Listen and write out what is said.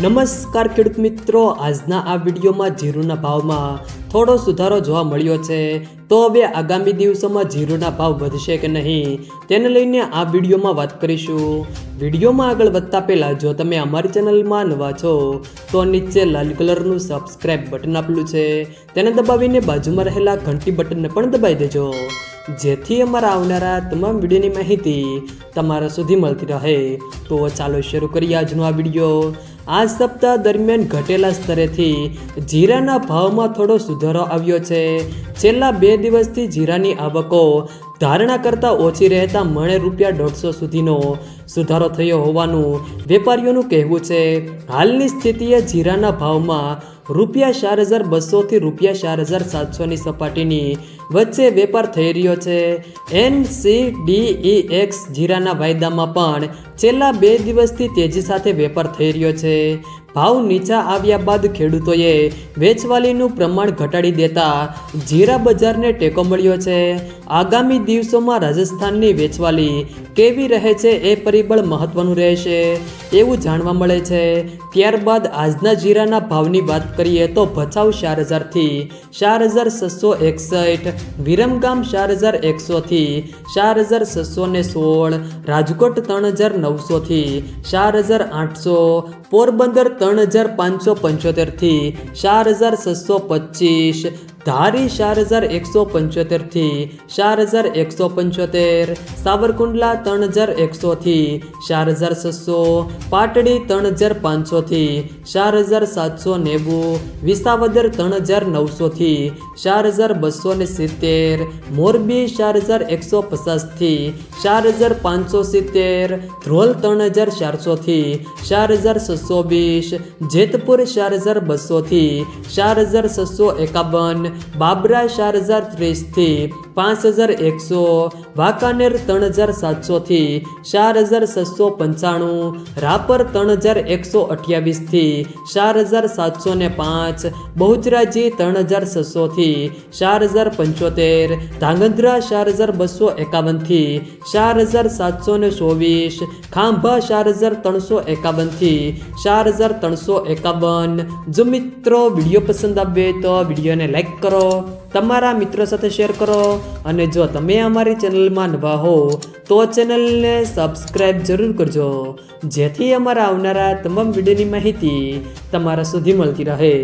નમસ્કાર ખેડૂત મિત્રો, આજના આ વિડીયોમાં જીરુના ભાવમાં થોડો સુધારો જોવા મળ્યો છે. તો હવે આગામી દિવસોમાં જીરુના ભાવ વધશે કે નહીં, તેને લઈને આ વિડીયોમાં વાત કરીશું. વિડીયોમાં આગળ વધતા પહેલાં, જો તમે અમારી ચેનલમાં નવા છો, તો નીચે લાલ કલરનું સબસ્ક્રાઇબ બટન આપેલું છે. તેને દબાવીને બાજુમાં રહેલા ઘંટી બટનને પણ દબાવી દેજો. જેથી અમારા આવનારા તમામ વિડીયોની માહિતી તમારા સુધી મળતી રહે. તો ચાલો શરૂ કરીએ આજનો આ વીડિયો. આ સપ્તાહ દરમિયાન ઘટેલા સ્તરેથી જીરાના ભાવમાં થોડો સુધારો આવ્યો છે. છેલ્લા બે દિવસથી જીરાની આવકો ધારણા કરતાં ઓછી રહેતા મણે રૂપિયા દોઢસો સુધીનો સુધારો થયો હોવાનું વેપારીઓનું કહેવું છે. હાલની સ્થિતિએ જીરાના ભાવમાં રૂપિયા ચાર હજાર બસોથી રૂપિયા ચાર હજાર સાતસોની સપાટીની વચ્ચે વેપાર થઈ રહ્યો છે. N C D E X જીરાના વાયદામાં પણ છેલ્લા બે દિવસથી તેજી સાથે વેપાર થઈ રહ્યો છે. ભાવ નીચા આવ્યા બાદ ખેડૂતોએ વેચવાલીનું પ્રમાણ ઘટાડી દેતા જીરા બજારને ટેકો મળ્યો છે. આગામી દિવસોમાં રાજસ્થાનની વેચવાલી કેવી રહે છે એ પરિબળ મહત્વનું રહેશે એવું જાણવા મળે છે. ત્યારબાદ આજના જીરાના ભાવની વાત કરીએ તો ભચાઉ ચાર હજારથી ચાર હજાર છસો એકસઠ, વિરમગામ ચાર હજાર એકસોથી ચાર હજાર છસો ને સોળ, રાજકોટ ત્રણ હજાર નવસોથી ચાર હજાર આઠસો, પોરબંદર ત્રણ હજાર પાંચસો પંચોતેરથી ચાર હજાર છસો પચીસ ધારી ચાર હજાર એકસો પંચોતેરથી ચાર હજાર એકસો પંચોતેર સાવરકુંડલા ત્રણ હજાર એકસોથી ચાર હજાર છસો પાટડી ત્રણ હજાર પાંચસોથી ચાર હજાર સાતસો નેવું વિસાવદર ત્રણ હજાર નવસોથી ચાર હજાર બસો ને સિત્તેર મોરબી ચાર હજાર એકસો પચાસથી ચાર હજાર પાંચસો સિત્તેર ધ્રોલ ત્રણ હજાર ચારસોથી ચાર હજાર છસો વીસ જેતપુર ચાર હજાર બસોથી ચાર હજાર છસો એકાવન બાબરા ચાર હજાર ત્રીસથી પાંચ હજાર એકસો, વાંકાનેર ત્રણ હજાર સાતસોથી ચાર હજાર છસો પંચાણું, રાપર ત્રણ હજાર એકસો અઠ્યાવીસથી ચાર હજાર સાતસો ને પાંચ, બહુચરાજી ત્રણ હજાર છસોથી ચાર હજાર પંચોતેર, ધાંગધ્રા ચાર હજાર બસો એકાવનથી ચાર હજાર સાતસો ને ચોવીસ, ખાંભા ચાર હજાર ત્રણસો એકાવનથી ચાર હજાર ત્રણસો એકાવન. જો મિત્રો વીડિયો પસંદ આવે તો વિડીયોને લાઈક કરો, તમારા મિત્રો સાથે શેર કરો. અને જો તમે અમારી ચેનલમાં નવા હો, તો ચેનલને સબસ્ક્રાઈબ જરૂર કરજો. જેથી અમારા આવનારા તમામ વિડીયોની માહિતી તમારા સુધી મળતી રહે.